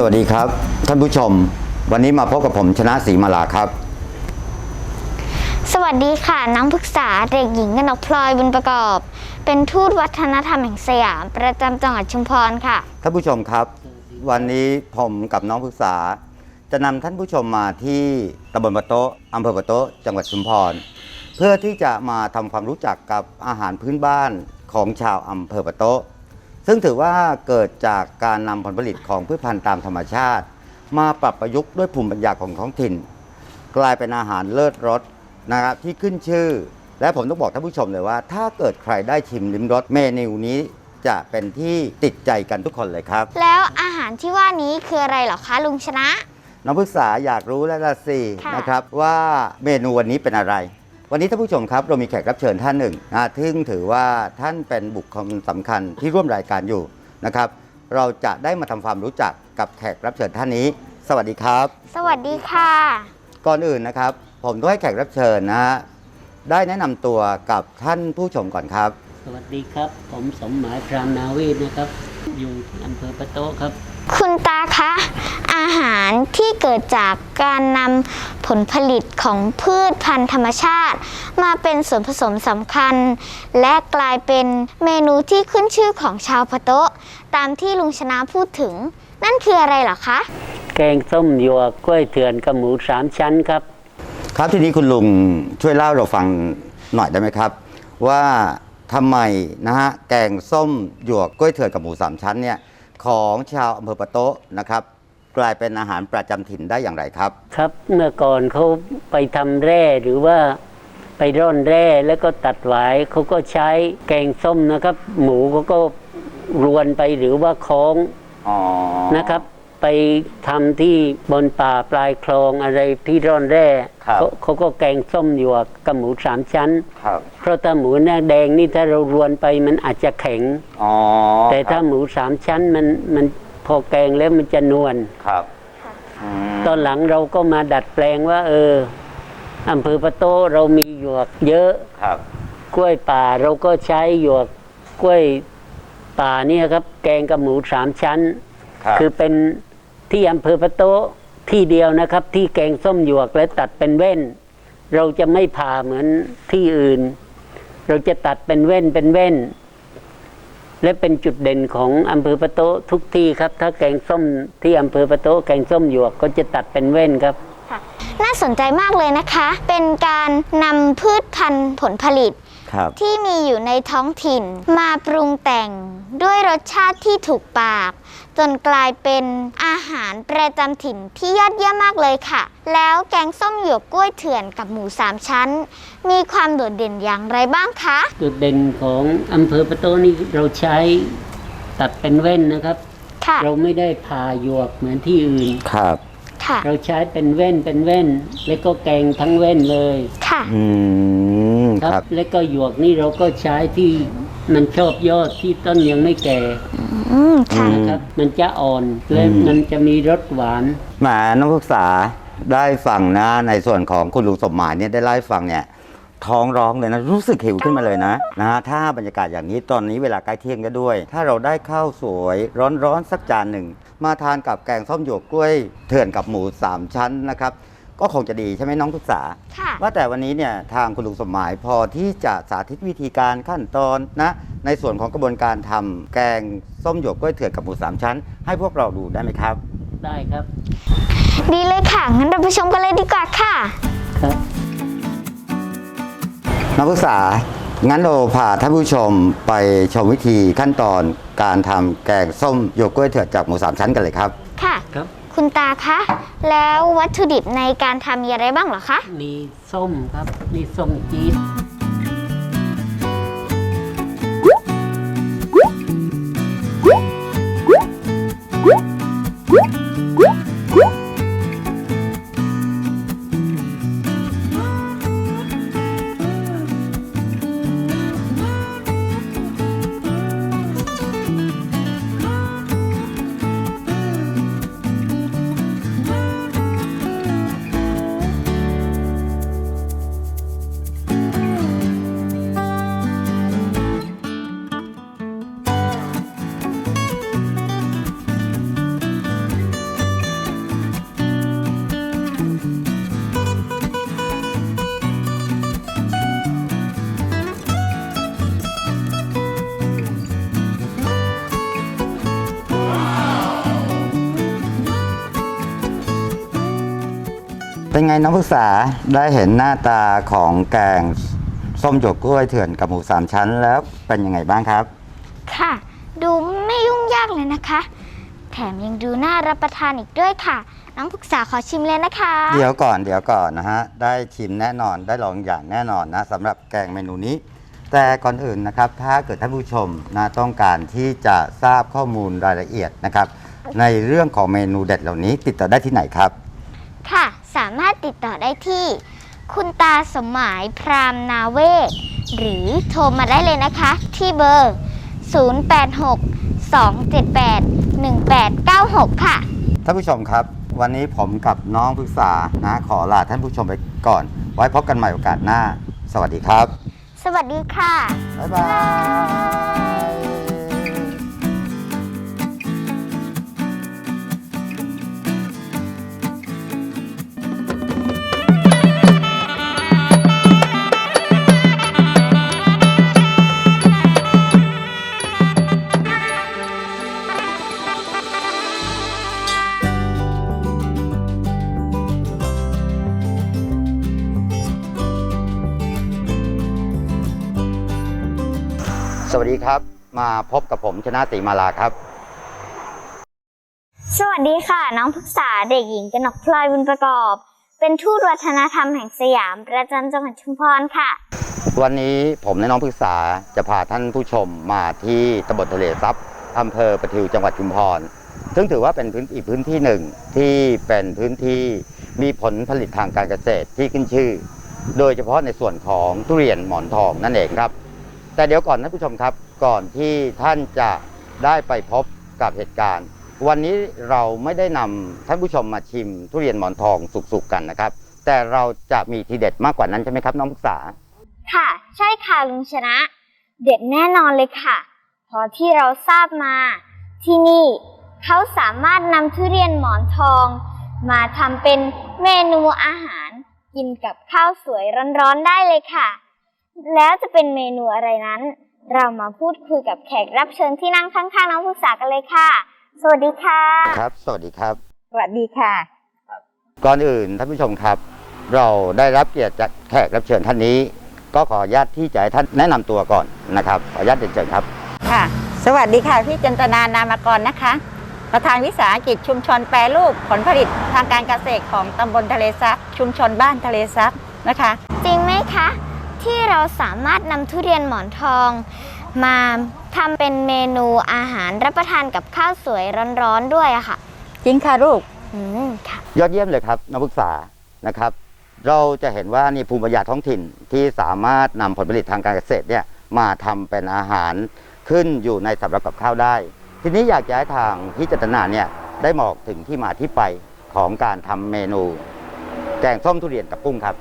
สวัสดีครับ ท่านผู้ชม วันนี้มาพบกับผมชนะศรีมาลาครับ สวัสดีค่ะน้องพึกษาเด็กหญิงกนกพลอยบุญประกอบ เป็นทูตวัฒนธรรมแห่งสยาม ประจำจังหวัดชุมพรค่ะ ท่านผู้ชมครับ วันนี้ผมกับน้องพึกษา จะนำท่านผู้ชมมาที่ตำบลปะโต๊ะอำเภอปะโต๊ะจังหวัดชุมพร เพื่อที่จะมาทำความรู้จักกับอาหารพื้นบ้านของชาวอำเภอปะโต๊ะ ซึ่งถือว่าเกิดจากการนำผลผลิตของพืชพันธุ์ตามธรรมชาติ มาปรับประยุกต์ด้วยภูมิปัญญาของท้องถิ่น กลายเป็นอาหารเลิศรสนะครับที่ขึ้นชื่อ และผมต้องบอกท่านผู้ชมเลยว่า ถ้าเกิดใครได้ชิมลิ้มรสเมนูนี้จะเป็นที่ติดใจกันทุกคนเลยครับ แล้วอาหารที่ว่านี้คืออะไรเหรอคะลุงชนะ น้องพึกษาอยากรู้แล้วละสิค่ะ นะครับว่าเมนูวันนี้เป็นอะไร วันนี้ท่านผู้ชมครับเรามีแขกรับเชิญท่านหนึ่งนะซึ่งถือว่าท่านเป็นบุคคลสำคัญที่ร่วมรายการอยู่นะครับ เราจะได้มาทำความรู้จักกับแขกรับเชิญท่านนี้ สวัสดีครับ สวัสดีค่ะ ก่อนอื่นนะครับ ผมต้องให้แขกรับเชิญนะฮะได้แนะนำตัวกับท่านผู้ชมก่อนครับ สวัสดีครับ ผมสมหมายพรามนาวีนะครับ อยู่อำเภอปะโต๊ะครับ คุณตาคะ อาหารที่เกิดจากการนำผลผลิตของพืชพันธุ์ธรรมชาติ มาเป็นส่วนผสมสำคัญ และกลายเป็นเมนูที่ขึ้นชื่อของชาวพะโต๊ะ ตามที่ลุงชนะพูดถึง นั่นคืออะไรเหรอคะ แกงส้มหยวกกล้วยเถื่อนกับหมูสามชั้นครับ ครับทีนี้คุณลุงช่วยเล่าเราฟังหน่อยได้ไหมครับ ว่าทำไมนะฮะแกงส้มหยวกกล้วยเถื่อนกับหมูสามชั้นเนี่ยของชาวอำเภอปะโต๊ะนะครับ กลายเป็นอาหารประจำถิ่นได้อย่างไรครับ ครับเมื่อก่อนเขาไปทำแร่หรือว่าไปร่อนแร่แล้วก็ตัดหวายเขาก็ใช้แกงส้มนะครับ หมูเขาก็รวนไปหรือว่าคล้องอ๋อนะครับ ไปทำที่บนป่าปลายคลองอะไรที่ร่อนแร่ครับเขาเขาก็แกงส้มหยวกกับหมูสามชั้นครับเพราะถ้าหมูหน้าแดงนี่ถ้าเรารวนไปมันอาจจะแข็งอ๋อแต่ถ้าครับหมูสามชั้นมันมัน พอแกงแล้วมันจะนวลครับอืมตอนหลังเราก็มาดัดแปลงว่า เอออำเภอปะโต้เรามีหยวกเยอะครับ กล้วยป่าเราก็ใช้หยวกกล้วยป่าเนี่ยครับ แกงกับหมูสามชั้นครับคือเป็นที่อำเภอปะโต้ที่เดียวนะครับ ที่แกงส้มหยวกและตัดเป็นเว้น เราจะไม่ผ่าเหมือนที่อื่น เราจะตัดเป็นเว้นเป็นเว้น และเป็นจุดเด่นของอำเภอปะโตทุกที่ครับ ถ้าแกงส้มที่อำเภอปะโตแกงส้มหยวกก็จะตัดเป็นเว้นครับ น่าสนใจมากเลยนะคะ เป็นการนำพืชพันธุ์ผลผลิต ที่มีอยู่ในท้องถิ่นมาปรุงแต่งด้วยรสชาติที่ถูกปาก จนกลายเป็นอาหารประจำถิ่นที่ยอดเยี่ยมมากเลยค่ะ แล้วแกงส้มหยวกกล้วยเถื่อนกับหมูสามชั้น มีความโดดเด่นอย่างไรบ้างคะจุดเด่นของอำเภอปะโต้นี่เราใช้ตัดเป็นเว้นนะครับค่ะเราไม่ได้ผ่าหยวกเหมือนที่อื่นครับ ค่ะ เราใช้เป็นเว้นเป็นเว้น แล้วก็แกงทั้งเว้นเลยค่ะ อืมครับครับ แล้วก็หยวกนี่เราก็ใช้ที่มันชอบยอดที่ต้นยังไม่แก่อืมค่ะ นะครับ มันจะอ่อนและอืมมันจะมีรสหวานแหมน้องศึกษาได้ฟังนะในส่วนของคุณลุงสมหมายเนี่ยได้ไล่าให้ฟังเนี่ย ท้องร้องเลยนะ รู้สึกหิวขึ้นมาเลยนะนะฮะถ้าบรรยากาศอย่างนี้ตอนนี้เวลาใกล้เที่ยงก็ด้วย ถ้าเราได้ข้าวสวยร้อนๆสักจานหนึ่ง มาทานกับแกงส้มหยวกกล้วยเถื่อนกับหมูสามชั้นนะครับ ก็คงจะดีใช่ไหมน้องศึกษา ค่ะ ว่าแต่วันนี้เนี่ยทางคุณลุงสมหมายพอที่จะสาธิตวิธีการขั้นตอนนะในส่วนของกระบวนการทำแกงส้มหยวกกล้วยเถื่อนกับหมูสามชั้น ให้พวกเราดูได้ไหมครับ ได้ครับ ดีเลยค่ะ งั้นเราไปชมกันเลยดีกว่าค่ะ ครับ นักศึกษา งั้นเราพาท่านผู้ชมไปชมวิธีขั้นตอนการทำแกงส้มโยกกล้วยเถื่อนจากหมูสามชั้นกันเลยครับ ค่ะ ครับ คุณตาคะ แล้ววัตถุดิบในการทำมีอะไรบ้างเหรอคะมีส้มครับมีส้มจี๊ด เป็นไงน้องพึกษาได้เห็นหน้าตาของแกงส้มหยวกกล้วยเถื่อนกับหมูสามชั้นแล้วเป็นยังไงบ้างครับ ค่ะ ดูไม่ยุ่งยากเลยนะคะ แถมยังดูน่ารับประทานอีกด้วยค่ะ น้องปรึกษาขอชิมเลยนะคะ เดี๋ยวก่อนเดี๋ยวก่อนนะฮะ ได้ชิมแน่นอนได้ลองอย่างแน่นอนนะสำหรับแกงเมนูนี้ แต่ก่อนอื่นนะครับ ถ้าเกิดท่านผู้ชมนะต้องการที่จะทราบข้อมูลรายละเอียดนะครับ ในเรื่องของเมนูเด็ดเหล่านี้ติดต่อได้ที่ไหนครับ ค่ะ สามารถติดต่อได้ที่ คุณตาสมหมายพรามนาเวศ หรือโทรมาได้เลยนะคะ ที่เบอร์ 086 278 1896 ค่ะ ท่านผู้ชมครับ วันนี้ผมกับน้องพึกษานะขอลาท่านผู้ชมไปก่อน ไว้พบกันใหม่โอกาสหน้า สวัสดีครับ สวัสดีค่ะ บ๊ายบาย สวัสดีครับ มาพบกับผมชนะติมาลาครับ สวัสดีค่ะ น้องพึกษาเด็กหญิงกนกพลอยบุญประกอบ เป็นทูตวัฒนธรรมแห่งสยาม ประจำจังหวัดชุมพรค่ะ วันนี้ผมและน้องพึกษาจะพาท่านผู้ชมมาที่ตำบลทะเลซับอำเภอประทิวจังหวัดชุมพร ซึ่งถือว่าเป็นพื้นอีกพื้นที่หนึ่งที่เป็นพื้นที่มีผลผลิตทางการเกษตรที่ขึ้นชื่อ โดยเฉพาะในส่วนของทุเรียนหมอนทองนั่นเองครับ แต่เดี๋ยวก่อนท่านผู้ชมครับ ก่อนที่ท่านจะได้ไปพบกับเหตุการณ์ วันนี้เราไม่ได้นำท่านผู้ชมมาชิมทุเรียนหมอนทองสุกๆกันนะครับ แต่เราจะมีทีเด็ดมากกว่านั้นใช่ไหมครับน้องพึกษา ค่ะ ใช่ค่ะลุงชนะ เด็ดแน่นอนเลยค่ะเพราะที่เราทราบมา ที่นี่เขาสามารถนำทุเรียนหมอนทอง มาทำเป็นเมนูอาหาร กินกับข้าวสวยร้อนๆได้เลยค่ะ แล้วจะเป็นเมนูอะไรนั้น เรามาพูดคุยกับแขกรับเชิญที่นั่งข้างๆน้องผู้ษากันเลยค่ะ สวัสดีค่ะ ครับ สวัสดีครับ สวัสดีค่ะ ก่อนอื่นท่านผู้ชมครับ เราได้รับเกียรติจากแขกรับเชิญท่านนี้ ก็ขออนุญาตที่จะให้ท่านแนะนำตัวก่อนนะครับ ขออนุญาตเรียนเชิญครับ ค่ะ สวัสดีค่ะ พี่จันตนานามกรนะคะ ประธานวิสาหกิจชุมชนแปรรูปผลผลิตทางการเกษตรของตำบลทะเลซับชุมชนบ้านทะเลซับนะคะ จริงไหมคะ ที่เราสามารถนำทุเรียนหมอนทอง มาทำเป็นเมนูอาหารรับประทานกับข้าวสวยร้อนๆด้วยอะค่ะจริงค่ะลูก อืมค่ะ ยอดเยี่ยมเลยครับนักศึกษานะครับ เราจะเห็นว่านี่ภูมิปัญญาท้องถิ่นที่สามารถนำผลผลิตทางการเกษตรเนี่ยมาทำเป็นอาหารขึ้นอยู่ในสำรับกับข้าวได้ ทีนี้อยากจะให้ทางพี่จัตนาเนี่ยได้บอกถึงที่มาที่ไปของการทำเมนู แกงส้มทุเรียนกับกุ้งครับ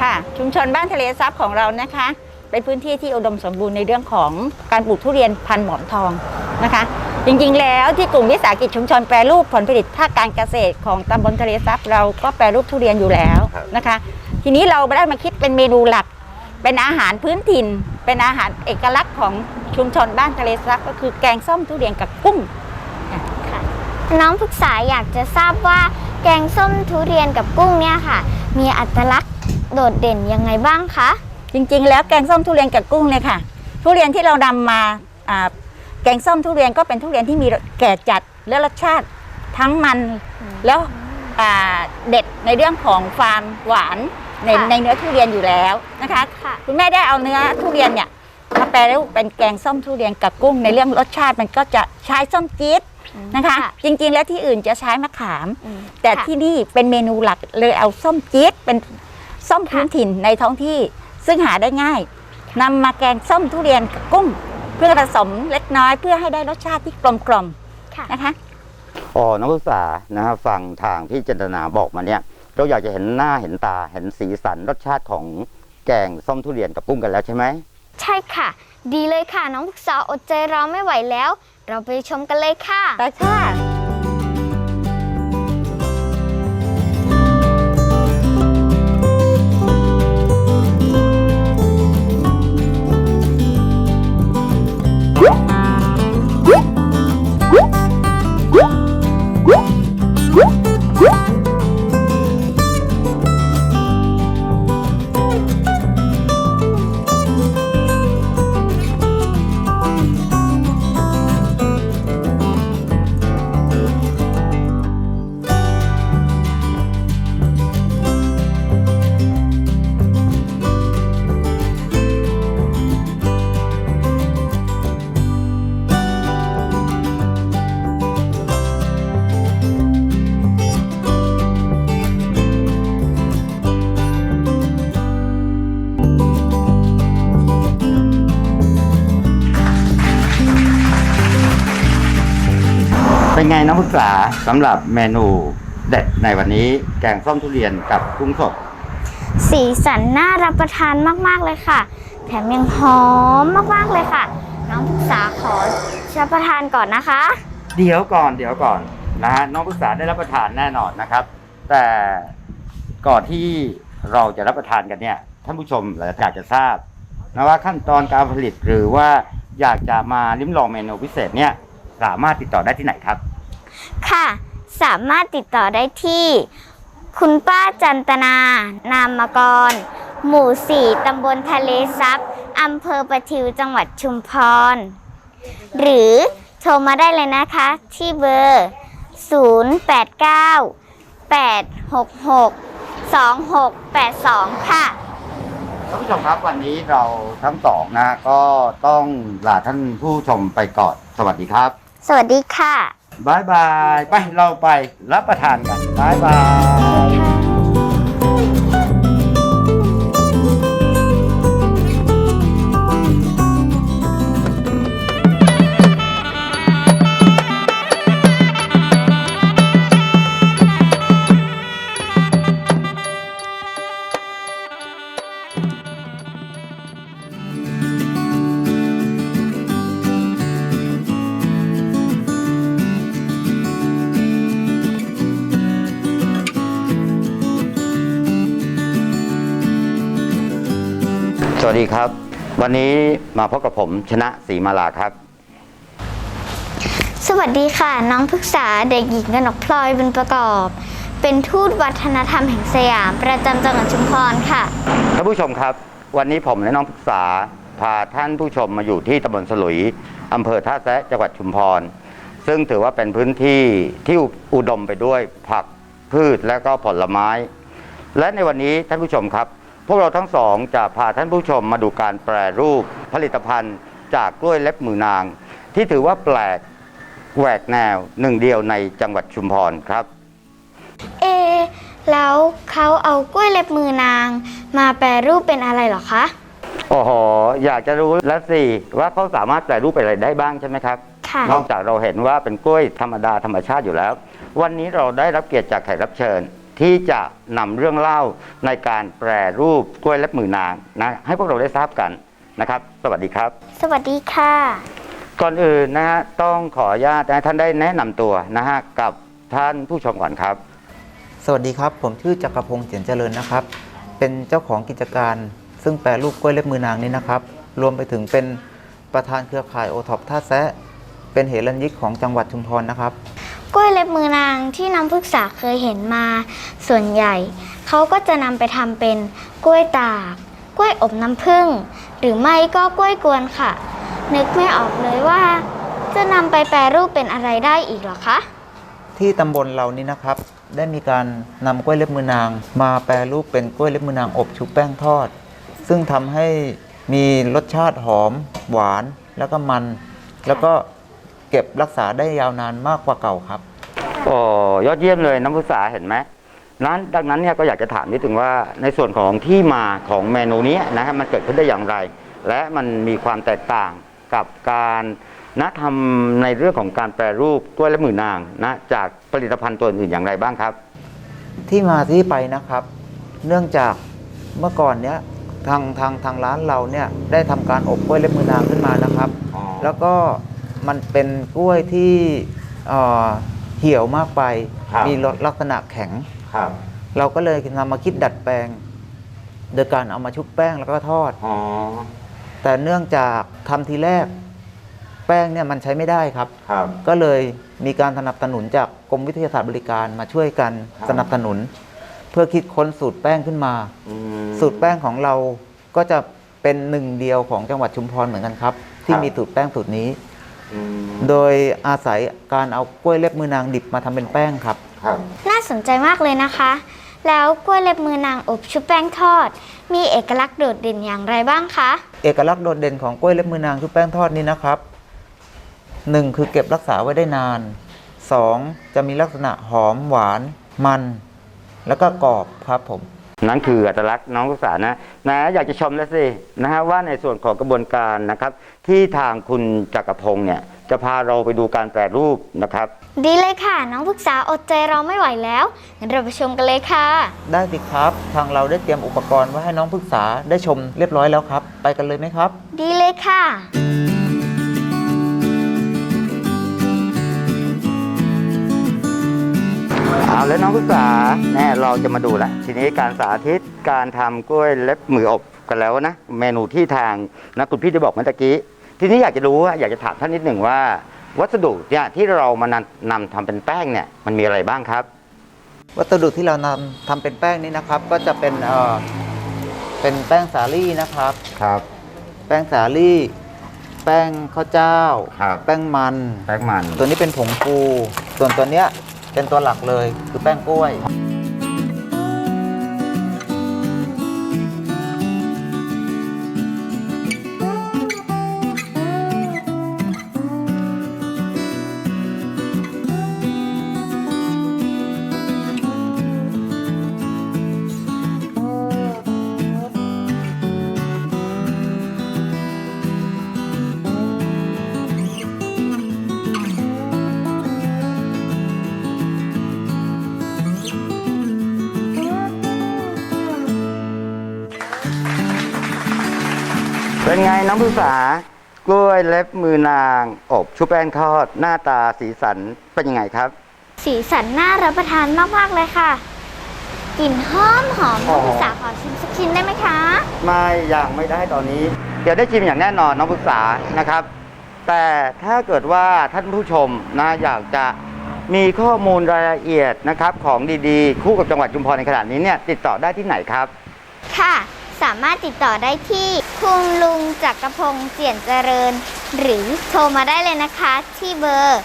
ค่ะ ชุมชนบ้านทะเลซับของเรานะคะ เป็นพื้นที่ที่อุดมสมบูรณ์ในเรื่องของการปลูกทุเรียนพันธุ์หมอนทองนะคะ จริงๆ แล้วที่กลุ่มวิสาหกิจชุมชนแปรรูปผลผลิตภาคการเกษตรของตำบลทะเลซับเราก็แปรรูปทุเรียนอยู่แล้วครับนะคะ ทีนี้เราได้มาคิดเป็นเมนูหลัก เป็นอาหารพื้นถิ่น เป็นอาหารเอกลักษณ์ของชุมชนบ้านทะเลซับก็คือแกงส้มทุเรียนกับกุ้งน้องพึกษาอยากจะทราบว่าแกงส้มทุเรียนกับกุ้งเนี่ยค่ะ มีอัตลักษณ์ โดดเด่นยังไงบ้างคะ จริงๆ แล้วแกงส้มทุเรียนกับกุ้งเนี่ยค่ะ ทุเรียนที่เรานำมาอ่าแกงส้มทุเรียนก็เป็นทุเรียนที่มีแก่จัดและรสชาติทั้งมันแล้วอ่าเด็ดในเรื่องของความหวานในค่ะในเนื้อทุเรียนอยู่แล้วนะคะค่ะคุณแม่ได้เอาเนื้อทุเรียนเนี่ยมาแปลรูปเป็นแกงส้มทุเรียนกับกุ้งในเรื่องรสชาติมันก็จะใช้ส้มจี๊ดนะคะ จริงๆ แล้วที่อื่นจะใช้มะขาม อืมแต่ค่ะที่นี่เป็นเมนูหลักเลยเอาส้มจี๊ดเป็น ส้มพื้นถิ่นในท้องที่ซึ่งหาได้ง่ายนำมาแกงส้มทุเรียนกับกุ้ง เพื่อผสมเล็กน้อยเพื่อให้ได้รสชาติที่กลมกล่อมค่ะๆนะคะอ๋อนักศึกษานะครับฟังทางพี่จันตนาบอกมาเนี่ยเราอยากจะเห็นหน้าเห็นตาเห็นสีสันรสชาติของแกงส้มทุเรียนกับกุ้งกันแล้วใช่ไหมใช่ค่ะ ดีเลยค่ะน้องพึกษาอดใจรอไม่ไหวแล้ว เราไปชมกันเลยค่ะไปค่ะ น้องปรึกษาสำหรับเมนูเด็ดในวันนี้แกงส้มทุเรียนกับกุ้งสด สีสันน่ารับประทานมากๆเลยค่ะ แถมยังหอมมากๆเลยค่ะ น้องพึกษาขอรับประทานก่อนนะคะ เดี๋ยวก่อนเดี๋ยวก่อนนะฮะน้องปรึกษาได้รับประทานแน่นอนนะครับ แต่ก่อนที่เราจะรับประทานกันเนี่ยท่านผู้ชมอยากจะทราบนะว่าขั้นตอนการผลิตหรือว่าอยากจะมาลิ้มลองเมนูพิเศษเนี่ยสามารถติดต่อได้ที่ไหนครับ ค่ะ สามารถติดต่อได้ที่ คุณป้าจันตนา นามกร หมู่สี่ตำบลทะเลซับอำเภอประทิวจังหวัดชุมพร หรือโทรมาได้เลยนะคะ ที่เบอร์ 089 866 2682 ค่ะ ท่านผู้ชมครับวันนี้เราทั้งสองนะ ก็ต้องลาท่านผู้ชมไปก่อน สวัสดีครับ สวัสดีค่ะ บายบาย ไปเราไปรับประทานกันบายบาย ดีครับ วันนี้มาพบกับผมชนะศรีมาลาครับ สวัสดีค่ะ น้องพึกษาเด็กหญิงกนกพลอยบุญประกอบ เป็นทูตวัฒนธรรมแห่งสยาม ประจำจังหวัดชุมพรค่ะท่านผู้ชมครับ วันนี้ผมและน้องปรึกษาพาท่านผู้ชมมาอยู่ที่ตำบลสลุยอำเภอท่าแซะจังหวัดชุมพร ซึ่งถือว่าเป็นพื้นที่ที่อุดมไปด้วยผักพืชและก็ผลไม้ และในวันนี้ท่านผู้ชมครับ พวกเราทั้งสองจะพาท่านผู้ชมมาดูการแปรรูปผลิตภัณฑ์ จากกล้วยเล็บมือนาง ที่ถือว่าแปลกแหวกแนวหนึ่งเดียวในจังหวัดชุมพรครับ เอะแล้วเขาเอากล้วยเล็บมือนาง มาแปรรูปเป็นอะไรเหรอคะ โอ้โห อยากจะรู้แล้วสิ ว่าเขาสามารถแปลรูปเป็นอะไรได้บ้างใช่ไหมครับ ค่ะ นอกจากเราเห็นว่าเป็นกล้วยธรรมดาธรรมชาติอยู่แล้ว วันนี้เราได้รับเกียรติจากแขกรับเชิญ ที่จะนำเรื่องเล่าในการแปรรูปกล้วยเล็บมือนางนะให้พวกเราได้ทราบกันนะครับ สวัสดีครับ สวัสดีค่ะ ก่อนอื่นนะฮะต้องขออนุญาตนะท่านได้แนะนำตัวนะฮะกับท่านผู้ชมก่อนครับ สวัสดีครับ ผมชื่อจักรพงศ์เจียนเจริญนะครับ เป็นเจ้าของกิจการ ซึ่งแปรรูปกล้วยเล็บมือนางนี้นะครับ รวมไปถึงเป็นประธานเครือข่ายโอท็อปท่าแซะเป็นเหรัญยิกของจังหวัดชุมพรนะครับ กล้วยเล็บมือนางที่น้องพึกษาเคยเห็นมา ส่วนใหญ่เขาก็จะนำไปทำเป็นกล้วยตาก กล้วยอบน้ำผึ้งหรือไม่ก็กล้วยกวนค่ะ นึกไม่ออกเลยว่า จะนำไปแปรรูปเป็นอะไรได้อีกหรอคะ ที่ตำบลเรานี้นะครับ ได้มีการนำกล้วยเล็บมือนาง มาแปรรูปเป็นกล้วยเล็บมือนางอบชุบแป้งทอด ซึ่งทำให้มีรสชาติหอม หวานแล้วก็มัน แล้วก็ เก็บรักษาได้ยาวนานมากกว่าเก่าครับ โอ้ยอดเยี่ยมเลยน้ำพุษาเห็นไหมนั้นดังนั้นเนี่ยก็อยากจะถามนิดนึงว่าในส่วนของที่มาของเมนูนี้นะครับมันเกิดขึ้นได้อย่างไร และมันมีความแตกต่างกับการนะทำในเรื่องของการแปรรูปกล้วยและมือนางนะจากผลิตภัณฑ์ตัวอื่นอย่างไรบ้างครับ ที่มาที่ไปนะครับ เนื่องจากเมื่อก่อนเนี้ยทางทางทางร้านเราเนี่ยได้ทำการอบกล้วยเล็บมือนางขึ้นมานะครับอ๋อแล้วก็ มันเป็นกล้วยที่เอ่อเหี่ยวมากไปมีรสลักษณะแข็ง ครับเราก็เลยนำมาคิดดัดแปลง โดยการเอามาชุบแป้งแล้วก็ทอด อ๋อแต่เนื่องจากทำทีแรก แป้งเนี่ยมันใช้ไม่ได้ครับ ครับก็เลยมีการสนับสนุนจากกรมวิทยาศาสตร์บริการมาช่วยกันครับสนับสนุน เพื่อคิดค้นสูตรแป้งขึ้นมา อืม สูตรแป้งของเราก็จะเป็นหนึ่งเดียวของจังหวัดชุมพรเหมือนกันครับ ที่ครับ มีสูตรแป้งสูตรนี้อืม โดยอาศัยการเอากล้วยเล็บมือนางดิบมาทำเป็นแป้งครับ ครับน่าสนใจมากเลยนะคะ แล้วกล้วยเล็บมือนางอบชุบแป้งทอด มีเอกลักษณ์โดดเด่นอย่างไรบ้างคะ เอกลักษณ์โดดเด่นของกล้วยเล็บมือนางชุบแป้งทอดนี้นะครับหนึ่งคือเก็บรักษาไว้ได้นานสองจะมีลักษณะหอมหวานมัน แล้วก็กรอบครับผมอื นั่นคืออัตลักษณ์น้องศึกษานะนะอยากจะชมแล้วสินะฮะว่าในส่วนของกระบวนการนะครับ ที่ทางคุณจักรพงศ์เนี่ยจะพาเราไปดูการแปรรูปนะครับ ดีเลยค่ะ น้องปรึกษาอดใจเราไม่ไหวแล้วงั้นเราไปชมกันเลยค่ะ ได้สิครับ ทางเราได้เตรียมอุปกรณ์ไว้ให้น้องปรึกษาได้ชมเรียบร้อยแล้วครับ ไปกันเลยไหมครับ ดีเลยค่ะ เอาแล้วน้องศึกษาแน่เราจะมาดูละทีนี้การสาธิตการทำกล้วยเล็บมืออบกันแล้วนะ เมนูที่ทางนะคุณพี่ได้บอกเมื่อตะกี้ ทีนี้อยากจะรู้ว่าอยากจะถามท่านนิดหนึ่งว่า วัสดุเนี่ยที่เรามานำนำทำเป็นแป้งเนี่ยมันมีอะไรบ้างครับ วัสดุที่เรานำทำเป็นแป้งนี้นะครับ ก็จะเป็นเอ่อเป็นแป้งสาลี่นะครับ ครับ แป้งสาลี่ แป้งข้าวเจ้า ครับ แป้งมัน แป้งมันตัวนี้เป็นผงฟู ส่วนตัวเนี้ย เป็นตัวหลักเลยคือแป้งกล้วย เป็นไงน้องศึกษากล้วยเล็บมือนาง อบชุบแป้งทอด หน้าตาสีสันเป็นยังไงครับสีสันน่ารับประทานมากๆเลยค่ะกลิ่นหอมหอมอ๋น้อองปรึกษาขอชิมสักชิ้นได้ไหมคะ ไม่ยังไม่ได้ตอนนี้ เดี๋ยวได้ชิมอย่างแน่นอนน้องปรึกษานะครับ แต่ถ้าเกิดว่าท่านผู้ชมนะอยากจะมีข้อมูลรายละเอียดนะครับของดีๆ คู่กับจังหวัดชุมพรในขณะนี้เนี่ยติดต่อได้ที่ไหนครับ ค่ะ สามารถติดต่อได้ที่คุณลุงจักรพงศ์เจียนเจริญ หรือโทรมาได้เลยนะคะ ที่เบอร์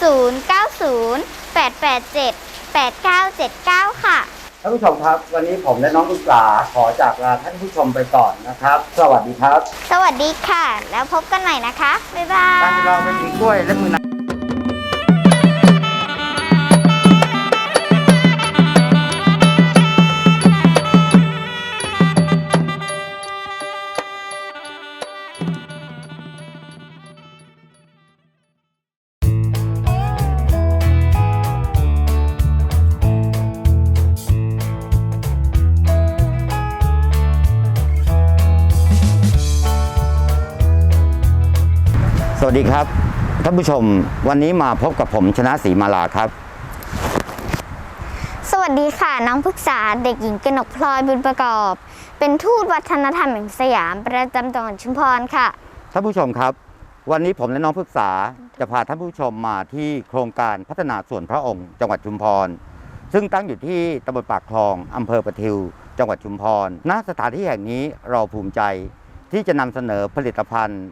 0908878979 ค่ะ ท่านผู้ชมครับ วันนี้ผมและน้องปรึกษาขอจากลาท่านผู้ชมไปก่อนนะครับ สวัสดีครับสวัสดีค่ะ แล้วพบกันใหม่นะคะ บ๊ายบายการเราไปกินกล้วยและมือนาง วัสดีครับท่านผู้ชมวันนี้มาพบกับผมชนะศรีมาลาครับ สวัสดีค่ะ น้องพึกษาเด็กหญิงกนกพลอยบุญประกอบ เป็นทูตวัฒนธรรมแห่งสยามประจำจังหวัดชุมพรค่ะท่านผู้ชมครับ วันนี้ผมและน้องพฤกษาจะพาท่านผู้ชมมาที่โครงการพัฒนาส่วนพระองค์ จังหวัดชุมพร ซึ่งตั้งอยู่ที่ตำบลปากคลองอำเภอประทิว จังหวัดชุมพรณสถานที่แห่งนี้เราภูมิใจที่จะนำเสนอผลิตภัณฑ์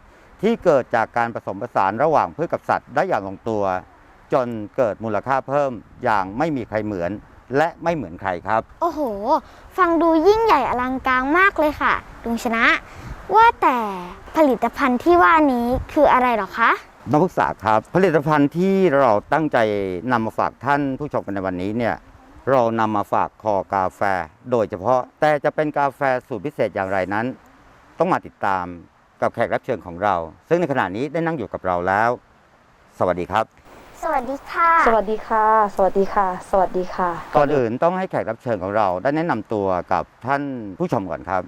ที่เกิดจากการผสมผสานระหว่างพืชกับสัตว์ได้อย่างลงตัว จนเกิดมูลค่าเพิ่มอย่างไม่มีใครเหมือน และไม่เหมือนใครครับ โอ้โห ฟังดูยิ่งใหญ่อลังการมากเลยค่ะลุงชนะ ว่าแต่ผลิตภัณฑ์ที่ว่านี้คืออะไรหรอคะน้องพึกษาครับผลิตภัณฑ์ที่เราตั้งใจนำมาฝากท่านผู้ชมกันในวันนี้เนี่ยเรานำมาฝากคอกาแฟ โดยเฉพาะแต่จะเป็นกาแฟสูตรพิเศษอย่างไรนั้น ต้องมาติดตาม กับแขกรับเชิญของเรา ซึ่งในขณะนี้ได้นั่งอยู่กับเราแล้ว สวัสดีครับ สวัสดีค่ะ สวัสดีค่ะ สวัสดีค่ะ สวัสดีค่ะ ก่อนอื่นต้องให้แขกรับเชิญของเราได้แนะนำตัวกับท่านผู้ชมก่อนครับ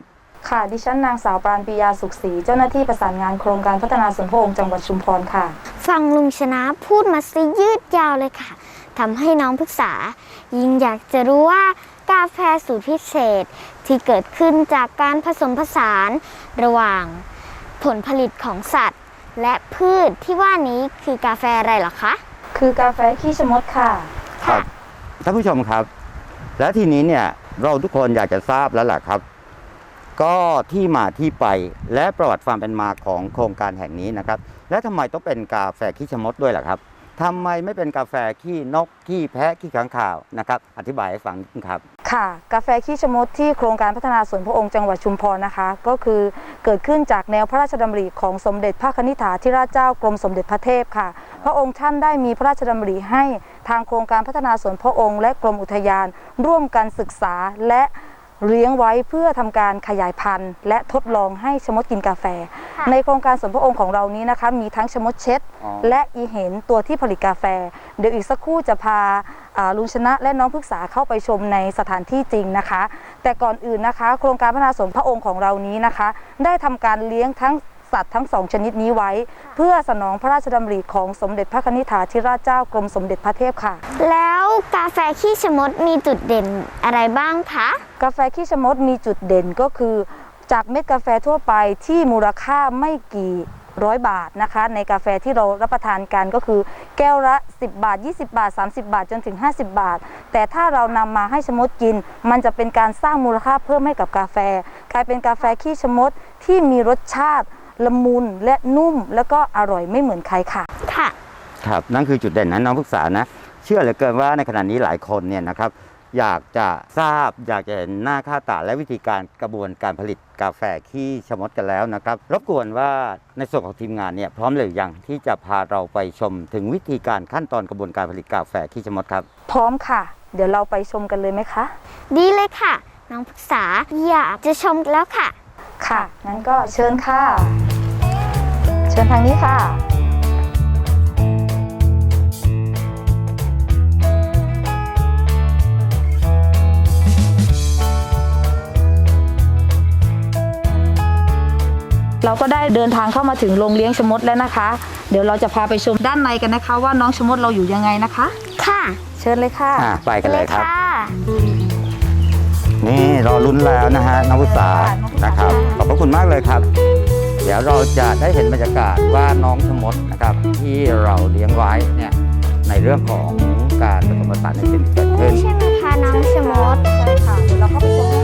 ค่ะ ดิฉันนางสาวปราณปิยาสุขศรีเจ้าหน้าที่ประสานงานโครงการพัฒนาส่วนพระองค์จังหวัดชุมพรค่ะ ฟังลุงชนะพูดมาซิยืดยาวเลยค่ะทำให้น้องพึกษา ยิ่งอยากจะรู้ว่ากาแฟสูตรพิเศษที่เกิดขึ้นจากการผสมผสาน ระหว่าง ผลผลิตของสัตว์ และพืชที่ว่านี้คือกาแฟอะไรเหรอคะ คือกาแฟขี้ชะมดค่ะ ครับท่านผู้ชมครับ และทีนี้เนี่ยเราทุกคนอยากจะทราบแล้วล่ะครับ ก็ที่มาที่ไปและประวัติความเป็นมาของโครงการแห่งนี้นะครับ และทำไมต้องเป็นกาแฟขี้ชะมดด้วยล่ะครับ ทำไมไม่เป็นกาแฟขี้นกขี้แพะขี้ข้างข่าวนะครับ อธิบายให้ฟังนิดนึงครับ ค่ะ กาแฟขี้ชะมดที่โครงการพัฒนาสวนพระองค์จังหวัดชุมพรนะคะ ก็คือเกิดขึ้นจากแนวพระราชดำริของสมเด็จพระคณิษฐาธิราชเจ้ากรมสมเด็จพระเทพค่ะ พระองค์ท่านได้มีพระราชดำริให้ทางโครงการพัฒนาสวนพระองค์ และกรมอุทยาน ร่วมกันศึกษาและ เลี้ยงไว้เพื่อทำการขยายพันธุ์ และทดลองให้ชะมดกินกาแฟค่ะในโครงการสวนพระองค์ของเรานี้นะคะ มีทั้งชะมดเช็ดอ๋อและอีเห็นตัวที่ผลิตกาแฟ เดี๋ยวอีกสักครู่จะพาอ่าลุงชนะและน้องพฤกษาเข้าไปชมในสถานที่จริงนะคะ แต่ก่อนอื่นนะคะ โครงการพัฒนาสวนพระองค์ของเรานี้นะคะ ได้ทำการเลี้ยงทั้ง สัตว์ทั้งสองชนิดนี้ไว้ เพื่อสนองพระราชดำริของสมเด็จพระนิธิถาธิราชเจ้ากรมสมเด็จพระเทพค่ะ แล้วกาแฟขี้ชะมดมีจุดเด่นอะไรบ้างคะ กาแฟขี้ชะมดมีจุดเด่นก็คือ จากเม็ดกาแฟทั่วไปที่มูลค่าไม่กี่ร้อยบาทนะคะ ในกาแฟที่เรารับประทานกันก็คือแก้วละ 10 บาท 20 บาท 30 บาทจนถึง 50 บาท แต่ถ้าเรานำมาให้ชะมดกิน มันจะเป็นการสร้างมูลค่าเพิ่มให้กับกาแฟ กลายเป็นกาแฟขี้ชะมดที่มีรสชาติ ละมุนและนุ่มแล้วก็อร่อยไม่เหมือนใครค่ะ ค่ะ ครับนั่นคือจุดเด่นนะน้องพึกษานะ เชื่อเหลือเกินว่าในขณะนี้หลายคนเนี่ยนะครับ อยากจะทราบอยากจะเห็นหน้าค่าตาและวิธีการกระบวนการผลิตกาแฟขี้ชะมดกันแล้วนะครับ รบกวนว่าในส่วนของทีมงานเนี่ยพร้อมหรือยังที่จะพาเราไปชมถึงวิธีการขั้นตอนกระบวนการผลิตกาแฟขี้ชะมดครับ พร้อมค่ะ เดี๋ยวเราไปชมกันเลยไหมคะดีเลยค่ะ น้องปรึกษาอยากจะชมแล้วค่ะ ค่ะ งั้นก็เชิญค่ะ เชิญทางนี้ค่ะ เราก็ได้เดินทางเข้ามาถึงโรงเลี้ยงชะมดแล้วนะคะ เดี๋ยวเราจะพาไปชมด้านในกันนะคะ ว่าน้องชะมดเราอยู่ยังไงนะคะ ค่ะ เชิญเลยค่ะอะไปกันเลยครับค่ะนี่รอลุ้นแล้วนะฮะน้องพุษาน้องพุษานะครับขอบพระคุณมากเลยครับ เดี๋ยวเราจะได้เห็นบรรยากาศว่าน้องชมดนะครับ ที่เราเลี้ยงไว้เนี่ยในเรื่องของการผสมผสานในสิ่งเกิดขึ้น ใช่ไหมคะน้องชะมดใช่ค่ะเดี๋ยวเราเข้าไปชม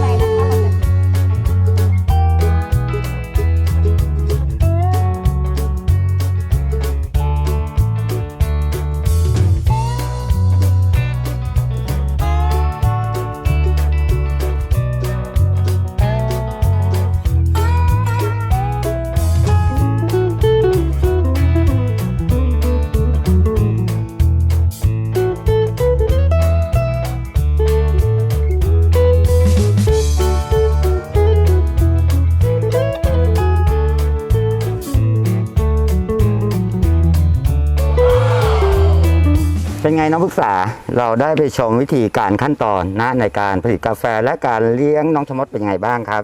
กษาเราได้ไปชมวิธีการขั้นตอนนะในการผลิตกาแฟและการเลี้ยงน้องชะมดเป็นยังไงบ้างครับ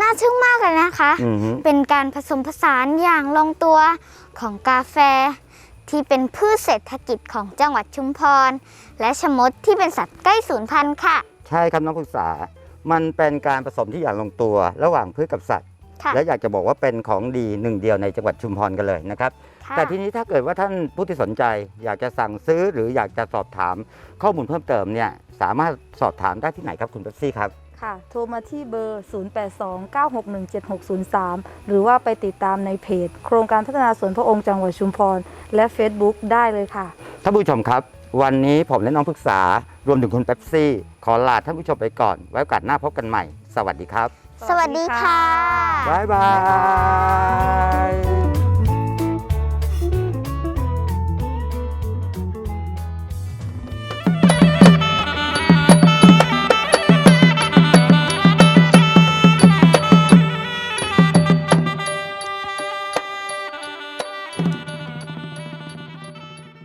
น่าทึ่งมากเลยนะคะ อือฮึเป็นการผสมผสานอย่างลงตัวของกาแฟ ที่เป็นพืชเศรษฐกิจของจังหวัดชุมพร และชะมดที่เป็นสัตว์ใกล้สูญพันธุ์ค่ะ ใช่ครับน้องพึกษา มันเป็นการผสมที่อย่างลงตัว ระหว่างพืชกับสัตว์ ค่ะ และอยากจะบอกว่าเป็นของดีหนึ่งเดียวในจังหวัดชุมพรกันเลยนะครับค่ะ แต่ทีนี้ถ้าเกิดว่าท่านผู้ที่สนใจ อยากจะสั่งซื้อหรืออยากจะสอบถามข้อมูลเพิ่มเติมเนี่ยสามารถสอบถามได้ที่ไหนครับคุณเป๊ปซี่ครับค่ะ โทรมาที่เบอร์ 0829617603 หรือว่าไปติดตามในเพจ โครงการพัฒนาสวนพระองค์จังหวัดชุมพร และ Facebook ได้เลยค่ะ ท่านผู้ชมครับ วันนี้ผมและน้องพึกษารวมถึงคุณเป๊ปซี่ ขอลาท่านผู้ชมไปก่อน ไว้โอกาสหน้าพบกันใหม่ สวัสดีครับ สวัสดีค่ะ บ๊ายบาย